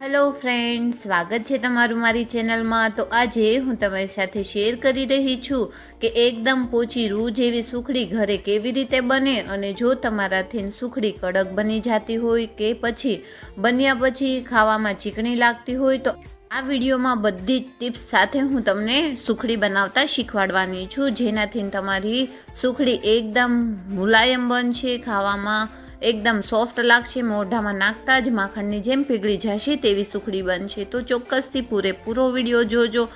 Hello friend સ્વાગત છે તમારું મારી ચેનલમાં. તો આજે હું તમારી સાથે શેર કરી રહી છું કે એકદમ પોચી રૂ જેવી સુખડી ઘરે કેવી રીતે બને અને જો તમારાથી સુખડી કડક બની જતી હોય કે પછી બન્યા પછી ખાવામાં ચીકણી લાગતી હોય તો આ વિડીયોમાં બધી જ ટિપ્સ સાથે હું તમને સુખડી બનાવતા શીખવાડવાની છું. જેનાથી તમારી સુખડી એકદમ મુલાયમ બનશે, ખાવામાં એકદમ સોફ્ટ લાગશે, મોઢામાં નાખતા જ માખણની જેમ પીગળી જશે તેવી સુખડી બનશે. તો ચોક્કસથી પૂરેપૂરો વીડિયો જોજો.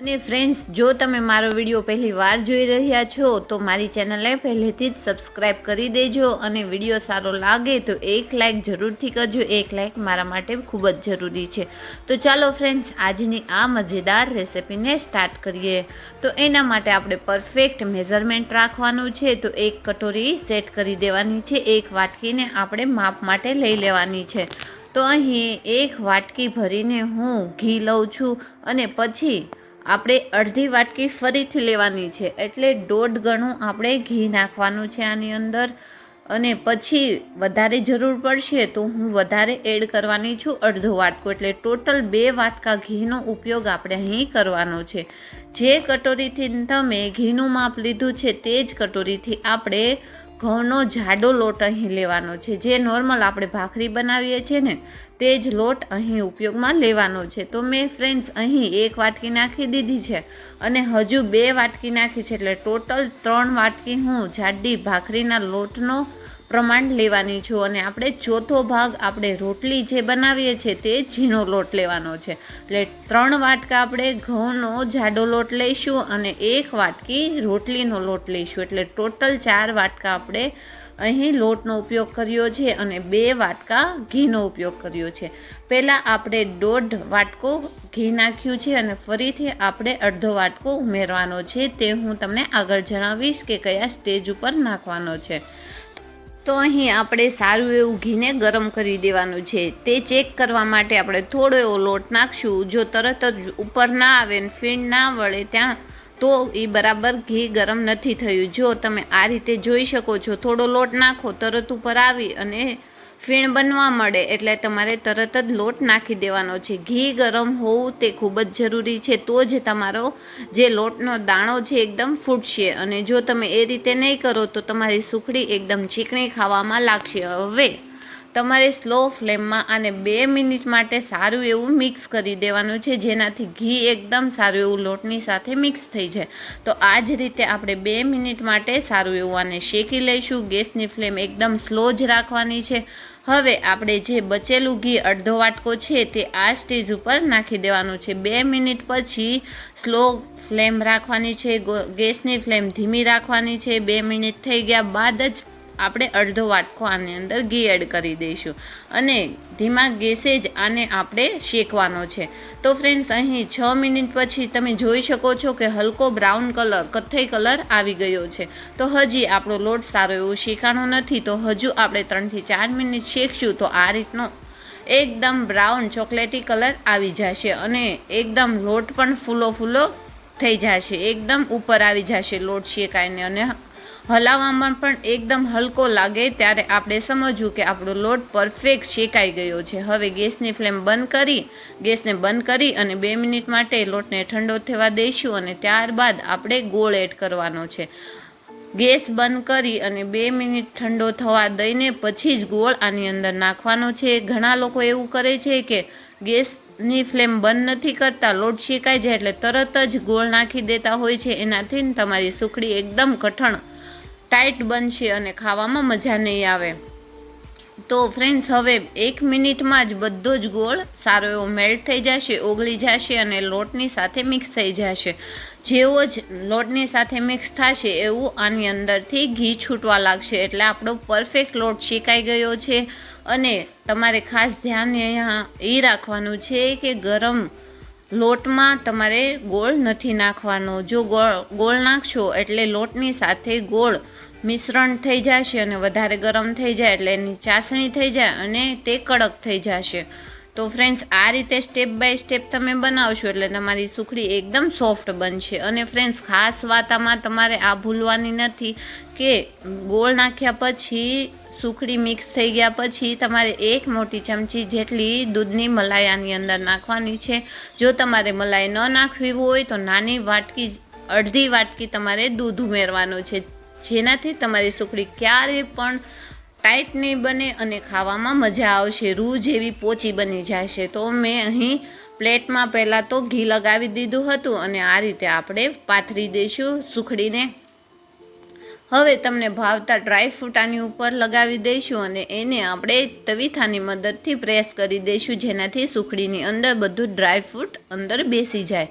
અને ફ્રેન્ડ્સ જો તમે મારો વીડિયો પહેલી વાર જોઈ રહ્યા છો, તો મારી ચેનલને પહેલેથી જ સબસ્ક્રાઈબ કરી દેજો અને વીડિયો સારો લાગે તો એક લાઇક જરૂરથી કરજો. એક લાઇક મારા માટે ખૂબ જ જરૂરી છે. તો ચાલો ફ્રેન્ડ્સ આજની આ મજેદાર રેસિપીને સ્ટાર્ટ કરીએ. તો એના માટે આપણે પરફેક્ટ મેઝરમેન્ટ રાખવાનું છે. તો એક કટોરી સેટ કરી દેવાની છે. એક વાટકીને આપણે માપ માટે લઈ લેવાની છે. તો અહીં એક વાટકી ભરીને હું ઘી લઉં છું અને પછી આપણે અડધી વાટકી ફરીથી લેવાની છે. એટલે દોઢ ગણું આપણે ઘી નાખવાનું છે આની અંદર. અને પછી વધારે જરૂર પડશે તો હું વધારે એડ કરવાની છું અડધો વાટકો. એટલે ટોટલ બે વાટકા ઘીનો ઉપયોગ આપણે અહીં કરવાનો છે. જે કટોરીથી તમે ઘીનું માપ લીધું છે તે જ કટોરીથી આપણે ઘઉંનો જાડો લોટ અહીં લેવાનો છે. જે નોર્મલ આપણે ભાખરી બનાવીએ છીએ ને, તે જ લોટ અહીં ઉપયોગમાં લેવાનો છે. તો મેં ફ્રેન્ડ્સ, અહીં એક વાટકી નાખી દીધી છે અને હજુ બે વાટકી નાખી છે. એટલે ટોટલ ત્રણ વાટકી હું જાડી ભાખરીના લોટનો પ્રમાણ લેવાની છું અને આપણે ચોથો ભાગ આપણે રોટલી જે બનાવીએ છીએ તે ઝીણો લોટ લેવાનો છે. એટલે ત્રણ વાટકા આપણે ઘઉંનો જાડો લોટ લઈશું અને એક વાટકી રોટલીનો લોટ લઈશું. એટલે ટોટલ ચાર વાટકા આપણે અહીં લોટનો ઉપયોગ કર્યો છે અને બે વાટકા ઘીનો ઉપયોગ કર્યો છે. પહેલાં આપણે દોઢ વાટકો ઘી નાખ્યું છે અને ફરીથી આપણે અડધો વાટકો ઉમેરવાનો છે. તે હું તમને આગળ જણાવીશ કે કયા સ્ટેજ ઉપર નાખવાનો છે. તો અહીં આપણે સારું એવું ઘીને ગરમ કરી દેવાનું છે. તે ચેક કરવા માટે આપણે થોડો એવો લોટ નાખશું. જો તરત જ ઉપર ના આવે ને ફીણ ના વળે ત્યાં, તો એ બરાબર ઘી ગરમ નથી થયું. જો તમે આ રીતે જોઈ શકો છો, થોડો લોટ નાખો, તરત ઉપર આવી અને ફીણ બનવા મળે એટલે તમારે તરત જ લોટ નાખી દેવાનો છે. ઘી ગરમ હોવું તે ખૂબ જ જરૂરી છે. તો જ તમારો જે લોટનો દાણો છે એકદમ ફૂટશે અને જો તમે એ રીતે નહીં કરો તો તમારી સુખડી એકદમ ચીકણી ખાવામાં લાગશે. હવે તમારે સ્લો ફ્લેમમાં આને બે મિનિટ માટે સારું એવું મિક્સ કરી દેવાનું છે. જેનાથી ઘી એકદમ સારું એવું લોટની સાથે મિક્સ થઈ જાય. તો આ જ રીતે આપણે બે મિનિટ માટે સારું એવું આને શેકી લઈશું. ગેસની ફ્લેમ એકદમ સ્લો જ રાખવાની છે. હવે આપણે જે બચેલું ઘી અડધો વાટકો છે તે આ સ્ટેજ ઉપર નાખી દેવાનું છે. બે મિનિટ પછી સ્લો ફ્લેમ રાખવાની છે ગેસની ફ્લેમ ધીમી રાખવાની છે. બે મિનિટ થઈ ગયા બાદ જ આપણે અડધો વાટકો આની અંદર ઘી એડ કરી દઈશું. અને ધીમા ગેસે જ આને આપણે શેકવાનો છે. તો ફ્રેન્ડ્સ અહીં છ મિનિટ પછી તમે જોઈ શકો છો કે હલકો બ્રાઉન કલર કથ્થઈ કલર આવી ગયો છે. તો હજી આપણો લોટ સારો એવો શેકાણો નથી. તો હજુ આપણે ત્રણથી ચાર મિનિટ શેકશું તો આ રીતનો એકદમ બ્રાઉન ચોકલેટી કલર આવી જશે. અને એકદમ લોટ પણ ફૂલો ફૂલો થઈ જશે. એકદમ ઉપર આવી જશે લોટ શેકાઈને અને હલાવવામાં પણ એકદમ હલકો લાગે ત્યારે આપણે સમજવું કે આપણો લોટ પરફેક્ટ શેકાઈ ગયો છે. હવે ગેસની ફ્લેમ બંધ કરી, ગેસને બંધ કરી અને બે મિનિટ માટે લોટને ઠંડો થવા દઈશું અને ત્યારબાદ આપણે ગોળ એડ કરવાનો છે. ગેસ બંધ કરી અને બે મિનિટ ઠંડો થવા દઈને પછી જ ગોળ આની અંદર નાખવાનો છે. ઘણા લોકો એવું કરે છે કે ગેસની ફ્લેમ બંધ નથી કરતા, લોટ શેકાઈ જાય એટલે તરત જ ગોળ નાખી દેતા હોય છે. એનાથી તમારી સુખડી એકદમ કઠણ ટાઈટ બનશે અને ખાવામાં મજા નહીં આવે. તો ફ્રેન્ડ્સ હવે એક મિનિટમાં જ બધો જ ગોળ સારો એવો મેલ્ટ થઈ જશે, ઓગળી જશે અને લોટની સાથે મિક્સ થઈ જશે. જેવો જ લોટની સાથે મિક્સ થશે એવું આની અંદરથી ઘી છૂટવા લાગશે. એટલે આપણો પરફેક્ટ લોટ શેકાઈ ગયો છે અને તમારે ખાસ ધ્યાન અહીંયા એ રાખવાનું છે કે ગરમ લોટમાં તમારે ગોળ નથી નાખવાનો. જો ગોળ ગોળ નાખશો એટલે લોટની સાથે ગોળ મિશ્રણ થઈ જશે અને વધારે ગરમ થઈ જાય એટલે એની ચાસણી થઈ જાય અને તે કડક થઈ જશે. તો ફ્રેન્ડ્સ આ રીતે સ્ટેપ બાય સ્ટેપ તમે બનાવશો એટલે તમારી સુખડી એકદમ સોફ્ટ બનશે. અને ફ્રેન્ડ્સ ખાસ વાત આમાં તમારે આ ભૂલવાની નથી કે ગોળ નાખ્યા પછી સુખડી મિક્સ થઈ ગયા પછી તમારે એક મોટી ચમચી જેટલી દૂધની મલાઈ આની અંદર નાખવાની છે. જો તમારે મલાઈ ન નાખવી હોય તો નાની વાટકી, અડધી વાટકી તમારે દૂધ ઉમેરવાનું છે. જેનાથી તમારી સુખડી ક્યારેય પણ ટાઈટ નહીં બને અને ખાવામાં મજા આવશે. રૂ જેવી પોચી બની જશે. તો મેં અહીં પ્લેટમાં પહેલાં તો ઘી લગાવી દીધું હતું અને આ રીતે આપણે પાથરી દઈશું સુખડીને. હવે તમને ભાવતા ડ્રાય ફ્રૂટ આની ઉપર લગાવી દઈશું અને એને આપણે તવીથાની મદદથી પ્રેસ કરી દઈશું જેનાથી સુખડીની અંદર બધું ડ્રાય ફ્રૂટ અંદર બેસી જાય.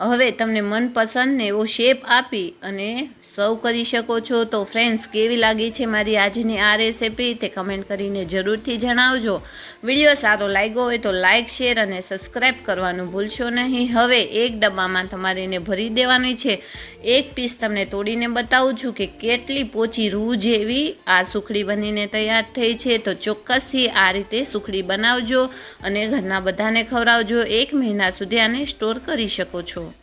હવે તમને મનપસંદ ને એવો શેપ આપી અને સર્વ કરી શકો છો તો ફ્રેન્ડ્સ કેવી લાગી છે મારી આજની આ રેસેપી તે કમેન્ટ કરીને જરૂરથી જણાવજો. વીડિયો સારો લાગ્યો હોય તો લાઇક શેર અને સબસ્ક્રાઈબ કરવાનું ભૂલશો નહીં. હવે એક ડબ્બામાં તમારે એને ભરી દેવાની છે. એક પીસ તમને તોડીને બતાવું છું કે કેટલી પોચી રૂ જેવી આ સુખડી બનીને તૈયાર થઈ છે. તો ચોક્કસથી આ રીતે સુખડી બનાવજો અને ઘરના બધાને ખવડાવજો. એક મહિના સુધી આને સ્ટોર કરી શકો છો.